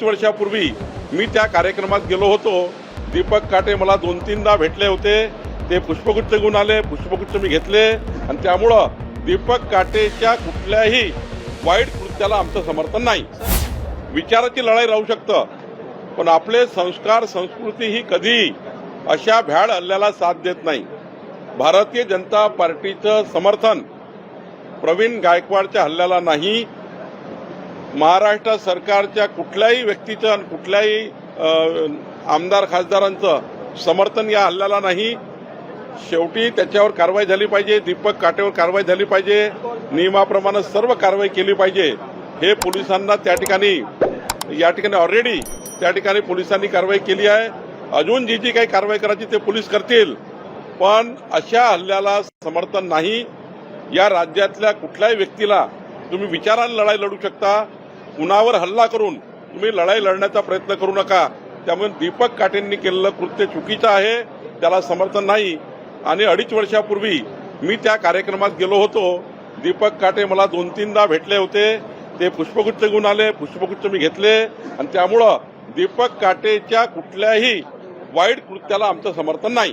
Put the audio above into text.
पाच वर्षापूर्वी मी त्या कार्यक्रमात गेलो होतो. दीपक काटे मला दोन तीनदा भेटले होते. ते पुष्पगुच्छ घेऊन आले. पुष्पगुच्छ मी घेतले. आणि त्यामुळं दीपक काटेच्या कुठल्याही वाईट कृत्याला आमचं समर्थन नाही. विचाराची लढाई राहू शकतं. पण आपले संस्कार संस्कृती ही कधी अशा भ्याड हल्ल्याला साथ देत नाही. भारतीय जनता पार्टीचं समर्थन प्रवीण गायकवाडच्या हल्ल्याला नाही. महाराष्ट्र सरकारच्या कुठल्याही व्यक्तीचं आणि कुठल्याही आमदार खासदारांचं समर्थन या हल्ल्याला नाही. शेवटी त्याच्यावर कारवाई झाली पाहिजे दीपक काटेवर कारवाई झाली पाहिजे नियमाप्रमाणे सर्व कारवाई केली पाहिजे. हे पोलिसांना त्या ठिकाणी या ठिकाणी ऑलरेडी त्या ठिकाणी पोलिसांनी कारवाई केली आहे. अजून जी जी काही कारवाई करायची ते पोलीस करतील. पण अशा हल्ल्याला समर्थन नाही. या राज्यातल्या कुठल्याही व्यक्तीला तुम्ही विचारानं लढाई लढू शकता. कुणावर हल्ला करून तुम्ही लढाई लढण्याचा प्रयत्न करू नका. त्यामुळे दीपक काटेंनी केलेलं कृत्य चुकीचं आहे त्याला समर्थन नाही. आणि अडीच वर्षापूर्वी मी त्या कार्यक्रमात गेलो होतो. दीपक काटे मला दोन तीनदा भेटले होते. ते पुष्पगुच्छ घेऊन आले. पुष्पगुच्छ मी घेतले. आणि त्यामुळं दीपक काटेच्या कुठल्याही वाईट कृत्याला आमचं समर्थन नाही.